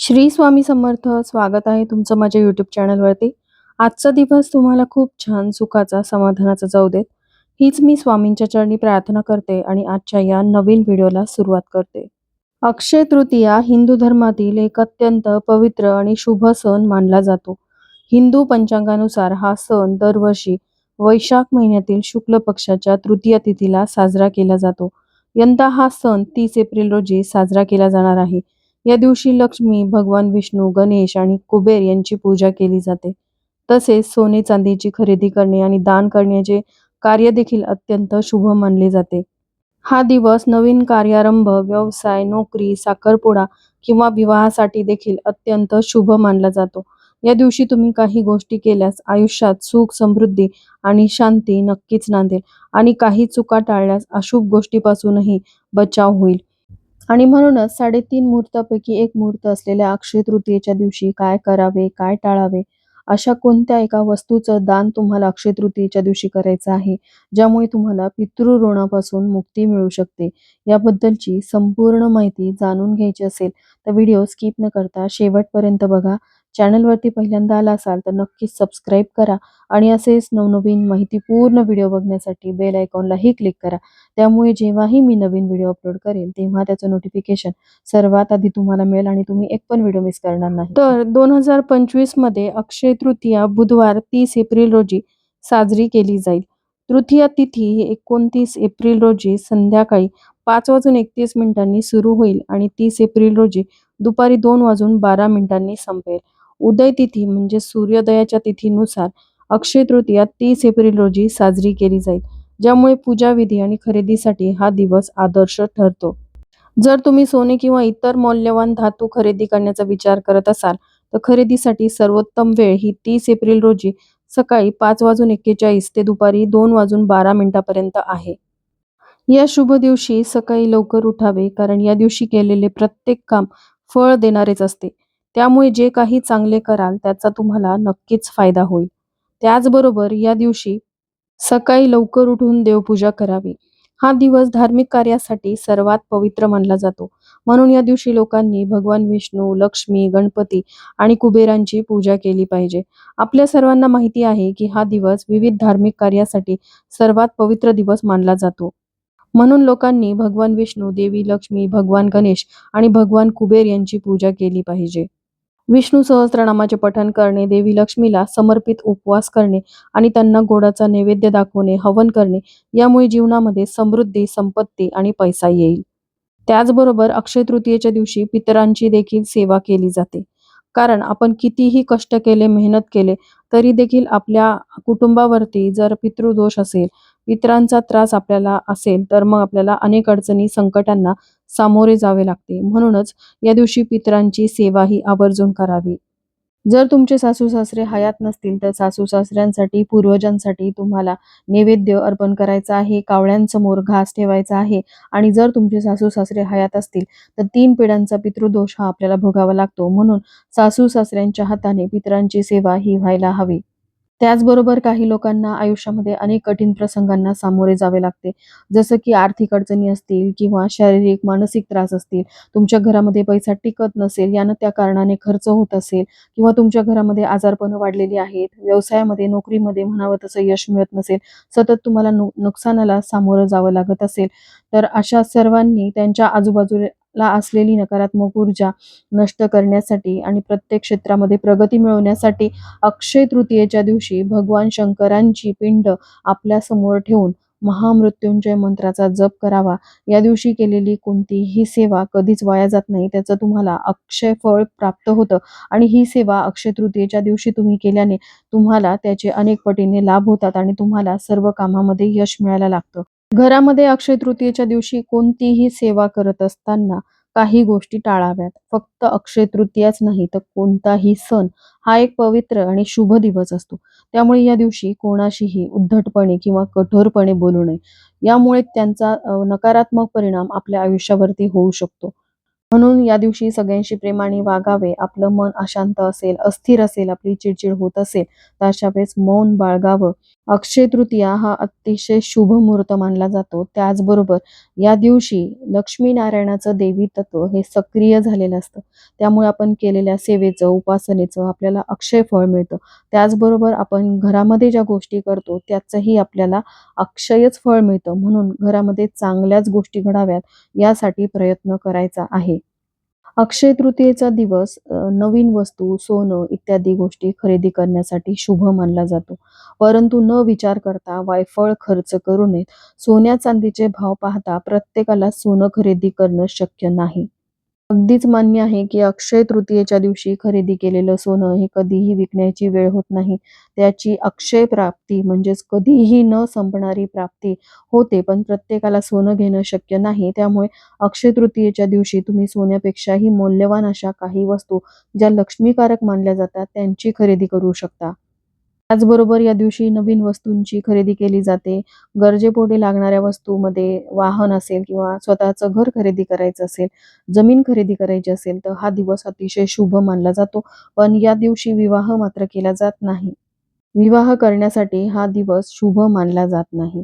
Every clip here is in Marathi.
श्री स्वामी समर्थ स्वागत आहे तुमचं माझ्या युट्यूब चॅनलवरती आजचा दिवस तुम्हाला खूप छान सुखाचा समाधानाचा जाऊ देत. हीच मी स्वामींच्या चरणी प्रार्थना करते आणि आजच्या या नवीन व्हिडिओला सुरुवात करते. अक्षय तृतीया हिंदू धर्मातील एक अत्यंत पवित्र आणि शुभ सण मानला जातो. हिंदू पंचांगानुसार हा सण दरवर्षी वैशाख महिन्यातील शुक्ल पक्षाच्या तृतीय तिथीला साजरा केला जातो. यंदा हा सण तीस एप्रिल रोजी साजरा केला जाणार आहे. या दिवशी लक्ष्मी भगवान विष्णू गणेश आणि कुबेर यांची पूजा केली जाते. तसेच सोने चांदीची खरेदी करणे आणि दान करण्याचे कार्य देखील अत्यंत शुभ मानले जाते. हा दिवस नवीन कार्यारंभ व्यवसाय नोकरी साखरपुडा किंवा विवाहासाठी देखील अत्यंत शुभ मानला जातो. या दिवशी तुम्ही काही गोष्टी केल्यास आयुष्यात सुख समृद्धी आणि शांती नक्कीच नांदेल आणि काही चुका टाळल्यास अशुभ गोष्टीपासूनही बचाव होईल. आणि म्हणूनच साडेतीन मुहूर्तापैकी एक मुहूर्त असलेल्या अक्षय तृतीयेच्या दिवशी काय करावे काय टाळावे अशा कोणत्या एका वस्तूचं दान तुम्हाला अक्षय तृतीयेच्या दिवशी करायचं आहे ज्यामुळे तुम्हाला पितृऋणापासून मुक्ती मिळू शकते याबद्दलची संपूर्ण माहिती जाणून घ्यायची असेल तर व्हिडिओ स्किप न करता शेवटपर्यंत बघा. चॅनलवरती पहिल्यांदा आला असाल तर नक्कीच सबस्क्राईब करा आणि असेच नवनवीन माहितीपूर्ण व्हिडिओ बघण्यासाठी बेल आयकॉनलाही क्लिक करा. त्यामुळे जेव्हाही मी नवीन व्हिडिओ अपलोड करेन तेव्हा त्याचं नोटिफिकेशन सर्वात आधी तुम्हाला मिळेल आणि तुम्ही एक पण व्हिडिओ मिस करणार नाही. तर दोन हजार पंचवीसमध्ये अक्षय तृतीया बुधवार तीस एप्रिल रोजी साजरी केली जाईल. तृतीया तिथी ही एकोणतीस एप्रिल रोजी संध्याकाळी पाच वाजून एकतीस मिनिटांनी सुरू होईल आणि तीस एप्रिल रोजी दुपारी दोन वाजून बारा मिनिटांनी संपेल. उदय तिथी म्हणजे सूर्योदयाच्या तिथीनुसार अक्षय तृतीया तीस एप्रिल रोजी साजरी केली जाईल ज्यामुळे पूजाविधी आणि खरेदीसाठी हा दिवस आदर्श ठरतो. जर तुम्ही सोने किंवा इतर मौल्यवान धातू खरेदी करण्याचा विचार करत असाल तर खरेदीसाठी सर्वोत्तम वेळ ही तीस एप्रिल रोजी सकाळी पाच वाजून एक्केचाळीस ते दुपारी दोन वाजून बारा मिनिटापर्यंत आहे. या शुभ दिवशी सकाळी लवकर उठावे कारण या दिवशी केलेले प्रत्येक काम फळ देणारेच असते. त्यामुळे जे काही चांगले कराल त्याचा तुम्हाला नक्कीच फायदा होईल. त्याचबरोबर या दिवशी सकाळी लवकर उठून देवपूजा करावी. हा दिवस धार्मिक कार्यासाठी सर्वात पवित्र मानला जातो. म्हणून या दिवशी लोकांनी भगवान विष्णू लक्ष्मी गणपती आणि कुबेरांची पूजा केली पाहिजे. आपल्या सर्वांना माहिती आहे की हा दिवस विविध धार्मिक कार्यासाठी सर्वात पवित्र दिवस मानला जातो. म्हणून लोकांनी भगवान विष्णू देवी लक्ष्मी भगवान गणेश आणि भगवान कुबेर यांची पूजा केली पाहिजे. विष्णू सहस्त्रनामाचे पठण करणे देवी लक्ष्मीला समर्पित उपवास करणे आणि त्यांना गोडाचा नैवेद्य दाखवणे हवन करणे यामुळे जीवनामध्ये समृद्धी संपत्ती आणि पैसा येईल. त्याचबरोबर अक्षय तृतीयेच्या दिवशी पितरांची देखील सेवा केली जाते. कारण आपण कितीही कष्ट केले मेहनत केले तरी देखील आपल्या कुटुंबावरती जर पितृदोष असेल पितरांचा त्रास आपल्याला असेल तर मग आपल्याला अनेक अडचणी संकटांना सामोरे जावे लागते. म्हणूनच या दिवशी पितरांची सेवा ही आवर्जून करावी. जर तुमचे सासू सासरे हयात नसतील तर सासू सासऱ्यांसाठी पूर्वजांसाठी तुम्हाला नैवेद्य अर्पण करायचा आहे कावळ्यांसमोर घास ठेवायचा आहे आणि जर तुमचे सासू सासरे हयात असतील तर तीन पिढ्यांचा पितृदोष हा आपल्याला भोगावा लागतो. म्हणून सासू सासऱ्यांच्या हाताने पितरांची सेवा ही व्हायला हवी. त्याचबरोबर काही लोकांना आयुष्यामध्ये अनेक कठीण प्रसंगांना सामोरे जावे लागते. जसं की आर्थिक अडचणी असतील किंवा शारीरिक मानसिक त्रास असतील तुमच्या घरामध्ये पैसा टिकत नसेल यानं त्या कारणाने खर्च होत असेल किंवा तुमच्या घरामध्ये आजारपणं वाढलेली आहेत व्यवसायामध्ये नोकरीमध्ये म्हणावं तसं यश मिळत नसेल सतत तुम्हाला नु नुकसानाला सामोरं जावं लागत असेल तर अशा सर्वांनी त्यांच्या आजूबाजूला ला असलेली नकारात्मक ऊर्जा नष्ट करण्यासाठी आणि प्रत्येक क्षेत्रामध्ये प्रगती मिळवण्यासाठी अक्षय तृतीयेच्या दिवशी भगवान शंकरांची पिंड आपल्यासमोर ठेवून महामृत्युंजय मंत्राचा जप करावा. या दिवशी केलेली कोणतीही सेवा कधीच वाया जात नाही. त्याचं तुम्हाला अक्षय फळ प्राप्त होतं. आणि ही सेवा अक्षय तृतीयेच्या दिवशी तुम्ही केल्याने तुम्हाला त्याचे अनेक पटीने लाभ होतात आणि तुम्हाला सर्व कामामध्ये यश मिळायला लागतं. घरामध्ये अक्षय तृतीयेच्या दिवशी कोणतीही सेवा करत असताना काही गोष्टी टाळाव्यात. फक्त अक्षय तृतीयाच नाही तर कोणताही सण हा एक पवित्र आणि शुभ दिवस असतो. त्यामुळे या दिवशी कोणाशीही उद्धटपणे किंवा कठोरपणे बोलू नये. यामुळे त्यांचा नकारात्मक परिणाम आपल्या आयुष्यावरती होऊ शकतो. म्हणून या दिवशी सगळ्यांशी प्रेमाने वागावे आपलं मन अशांत असेल अस्थिर असेल आपली चिडचिड होत असेल तर अशा वेळेस मौन बाळगावं. अक्षय तृतीया हा अतिशय शुभ मुहूर्त मानला जातो. त्याचबरोबर या दिवशी लक्ष्मीनारायणाचं देवी तत्व हे सक्रिय झालेलं असतं. त्यामुळे आपण केलेल्या सेवेचं उपासनेचं आपल्याला अक्षय फळ मिळतं. त्याचबरोबर आपण घरामध्ये ज्या गोष्टी करतो त्याचंही आपल्याला अक्षयच फळ मिळतं. म्हणून घरामध्ये चांगल्याच गोष्टी घडाव्यात यासाठी प्रयत्न करायचा आहे. अक्षय तृतीयेचा दिवस नवीन वस्तू सोनं इत्यादी गोष्टी खरेदी करण्यासाठी शुभ मानला जातो. परंतु न विचार करता वायफळ खर्च करू नये सोन्या चांदीचे भाव पाहता प्रत्येकाला सोनं खरेदी करणं शक्य नाही. अगदीच मान्य आहे की अक्षय तृतीयेच्या दिवशी खरेदी केलेलं सोनं हे कधीही विकण्याची वेळ होत नाही. त्याची अक्षय प्राप्ती म्हणजेच कधीही न संपणारी प्राप्ती होते पण प्रत्येकाला सोनं घेणं शक्य नाही. त्यामुळे अक्षय तृतीयेच्या दिवशी तुम्ही सोन्यापेक्षाही मौल्यवान अशा काही वस्तू ज्या लक्ष्मीकारक मानल्या जातात त्यांची खरेदी करू शकता. त्याचबरोबर या दिवशी नवीन वस्तूंची खरेदी केली जाते. गरजेपोटी लागणाऱ्या वस्तूमध्ये वाहन असेल किंवा स्वतःचं घर खरेदी करायचं असेल जमीन खरेदी करायची असेल तर हा दिवस अतिशय शुभ मानला जातो. पण या दिवशी विवाह मात्र केला जात नाही. विवाह करण्यासाठी हा दिवस शुभ मानला जात नाही.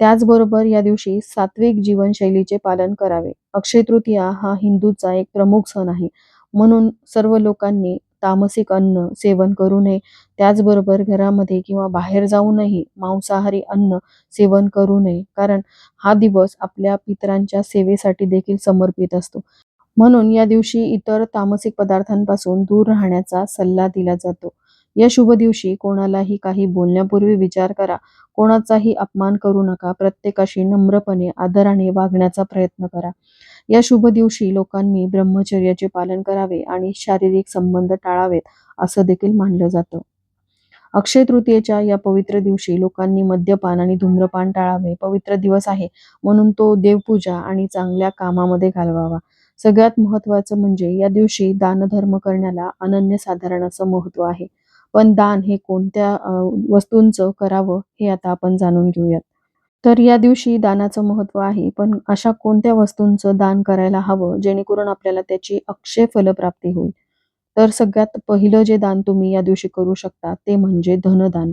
त्याचबरोबर या दिवशी सात्विक जीवनशैलीचे पालन करावे. अक्षय तृतीया हा हिंदूचा एक प्रमुख सण आहे. म्हणून सर्व लोकांनी तामसिक अन्न सेवन करू नये. त्याचबरोबर घरामध्ये किंवा बाहेर जाऊनही मांसाहारी अन्न सेवन करू नये. कारण हा दिवस आपल्या पितरांच्या सेवेसाठी देखील समर्पित असतो. म्हणून या दिवशी इतर तामसिक पदार्थांपासून दूर राहण्याचा सल्ला दिला जातो. या शुभ दिवशी कोणालाही काही बोलण्यापूर्वी विचार करा. कोणाचाही अपमान करू नका. प्रत्येकाशी नम्रपणे आदराने वागण्याचा प्रयत्न करा. या शुभ दिवशी लोकांनी ब्रह्मचर्याचे पालन करावे आणि शारीरिक संबंध टाळावेत असं देखील मानलं जातं. अक्षय तृतीयेच्या या पवित्र दिवशी लोकांनी मद्यपान आणि धूम्रपान टाळावे. पवित्र दिवस आहे म्हणून तो देवपूजा आणि चांगल्या कामामध्ये घालवावा. सगळ्यात महत्वाचं म्हणजे या दिवशी दानधर्म करण्याला अनन्यसाधारण असं महत्त्व आहे. पण दान हे कोणत्या वस्तूंचं करावं हे आता आपण जाणून घेऊयात. तर या दिवशी दानाचं महत्त्व आहे पण अशा कोणत्या वस्तूंचं दान करायला हवं जेणेकरून आपल्याला त्याची अक्षय फलप्राप्ती होईल? तर सगळ्यात पहिलं जे दान तुम्ही या दिवशी करू शकता ते म्हणजे धनदान.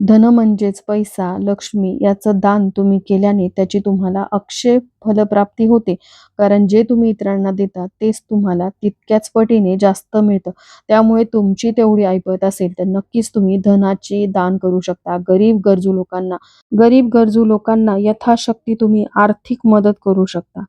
धन म्हणजेच पैसा लक्ष्मी याचं दान तुम्ही केल्याने त्याची तुम्हाला अक्षय फलप्राप्ती होते. कारण जे तुम्ही इतरांना देता तेच तुम्हाला तितक्याच पटीने जास्त मिळतं. त्यामुळे तुमची तेवढी ऐपत असेल तर नक्कीच तुम्ही धनाचे दान करू शकता. गरीब गरजू लोकांना गरीब गरजू लोकांना यथाशक्ती तुम्ही आर्थिक मदत करू शकता.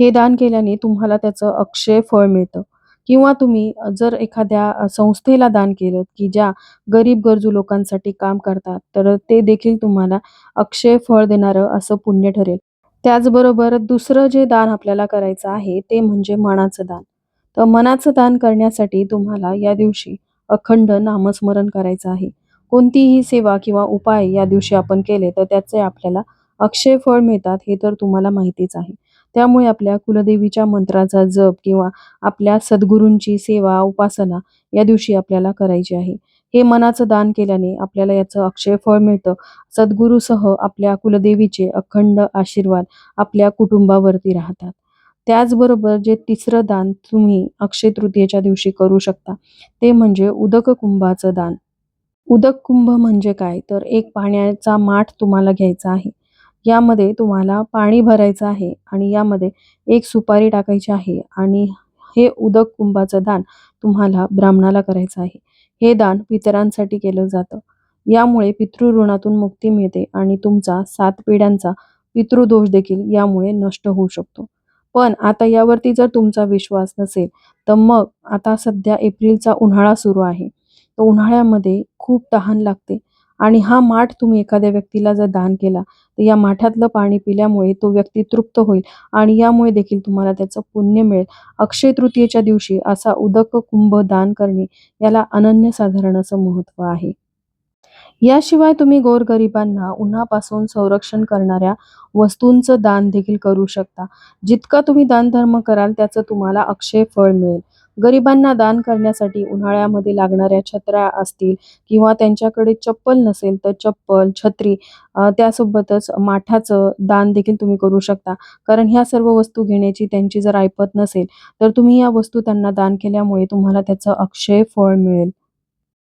हे दान केल्याने तुम्हाला त्याचं अक्षय फळ मिळतं. किंवा तुम्ही जर एखाद्या संस्थेला दान केलं की ज्या गरीब गरजू लोकांसाठी काम करतात तर ते देखील तुम्हाला अक्षय फळ देणारं असं पुण्य ठरेल. त्याचबरोबर दुसरं जे दान आपल्याला करायचं आहे ते म्हणजे मनाचं दान. तर मनाचं दान करण्यासाठी तुम्हाला या दिवशी अखंड नामस्मरण करायचं आहे. कोणतीही सेवा किंवा उपाय या दिवशी आपण केले तर त्याचे आपल्याला अक्षय फळ मिळतात हे तर तुम्हाला माहितीच आहे. त्यामुळे आपल्या कुलदेवीच्या मंत्राचा जप किंवा आपल्या सद्गुरूंची सेवा उपासना या दिवशी आपल्याला करायची आहे. हे मनाचं दान केल्याने आपल्याला याचं अक्षय फळ मिळतं. सद्गुरूसह आपल्या कुलदेवीचे अखंड आशीर्वाद आपल्या कुटुंबावरती राहतात. त्याचबरोबर जे तिसरं दान तुम्ही अक्षय तृतीयेच्या दिवशी करू शकता ते म्हणजे उदक कुंभाचं दान. उदक कुंभ म्हणजे काय? तर एक पाण्याचा माठ तुम्हाला घ्यायचा आहे. यामध्ये तुम्हाला पाणी भरायचं आहे आणि यामध्ये एक सुपारी टाकायची आहे आणि हे उदक कुंभाचं दान तुम्हाला ब्राह्मणाला करायचं आहे. हे दान पितरांसाठी केलं जातं. यामुळे पितृऋणातून मुक्ती मिळते आणि तुमचा सात पिढ्यांचा पितृदोष देखील यामुळे नष्ट होऊ शकतो. पण आता यावरती जर तुमचा विश्वास नसेल तर मग आता सध्या एप्रिलचा उन्हाळा सुरू आहे. तर उन्हाळ्यामध्ये खूप तहान लागते. आणि हा माठ तुम्ही एखाद्या व्यक्तीला जर दान केला तर या माठातलं पाणी पिल्यामुळे तो व्यक्ती तृप्त होईल आणि यामुळे देखील तुम्हाला त्याचं पुण्य मिळेल. अक्षय तृतीयेच्या दिवशी असा उदक कुंभ दान करणे याला अनन्यसाधारण असं महत्त्व आहे. याशिवाय तुम्ही गोरगरिबांना उन्हापासून संरक्षण करणाऱ्या वस्तूंचं दान देखील करू शकता. जितका तुम्ही दानधर्म कराल त्याचं तुम्हाला अक्षय फळ मिळेल. गरिबांना दान करण्यासाठी उन्हाळ्यामध्ये लागणाऱ्या छत्र्या असतील किंवा त्यांच्याकडे चप्पल नसेल तर चप्पल, छत्री त्यासोबतच माठाचं दान देखील तुम्ही करू शकता. कारण ह्या सर्व वस्तू घेण्याची त्यांची जर ऐपत नसेल, तर तुम्ही या वस्तू त्यांना दान केल्यामुळे तुम्हाला त्याचं अक्षय फळ मिळेल.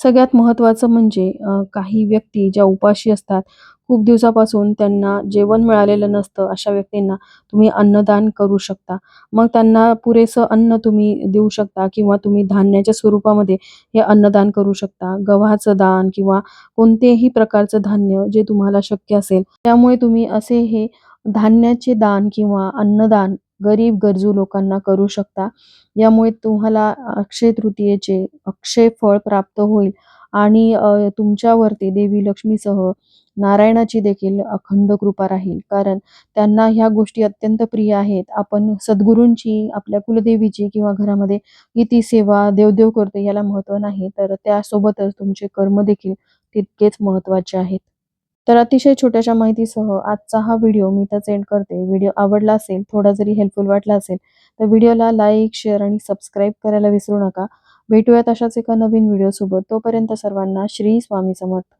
सगळ्यात महत्त्वाचं म्हणजे काही व्यक्ती ज्या उपाशी असतात, खूप दिवसापासून त्यांना जेवण मिळालेलं नसतं, अशा व्यक्तींना तुम्ही अन्नदान करू शकता. मग त्यांना पुरेसं अन्न तुम्ही देऊ शकता किंवा तुम्ही धान्याच्या स्वरूपामध्ये हे अन्नदान करू शकता. गव्हाचं दान किंवा कोणतेही प्रकारचं धान्य जे तुम्हाला शक्य असेल, त्यामुळे तुम्ही असे हे धान्याचे दान किंवा अन्नदान गरीब गरजू लोकांना करू शकता. यामुळे तुम्हाला अक्षय तृतीयेचे अक्षय फळ प्राप्त होईल आणि तुमच्यावरती देवी लक्ष्मीसह नारायणाची देखील अखंड कृपा राहील. कारण त्यांना ह्या गोष्टी अत्यंत प्रिय आहेत. आपण सद्गुरूंची, आपल्या कुलदेवीची किंवा घरामध्ये किती सेवा, देवदेव करतो याला महत्त्व नाही, तर त्यासोबतच तुमचे कर्म देखील तितकेच महत्त्वाचे आहेत. तर अतिशय छोट्याशा माहितीसह आजचा हा व्हिडिओ मी इथंच एंड करते. व्हिडिओ आवडला असेल, थोडा जरी हेल्पफुल वाटला असेल, तर व्हिडिओला लाईक, शेअर आणि सबस्क्राईब करायला विसरू नका. भेटूयात अशाच एका नवीन व्हिडिओसोबत. तोपर्यंत सर्वांना श्री स्वामी समर्थ.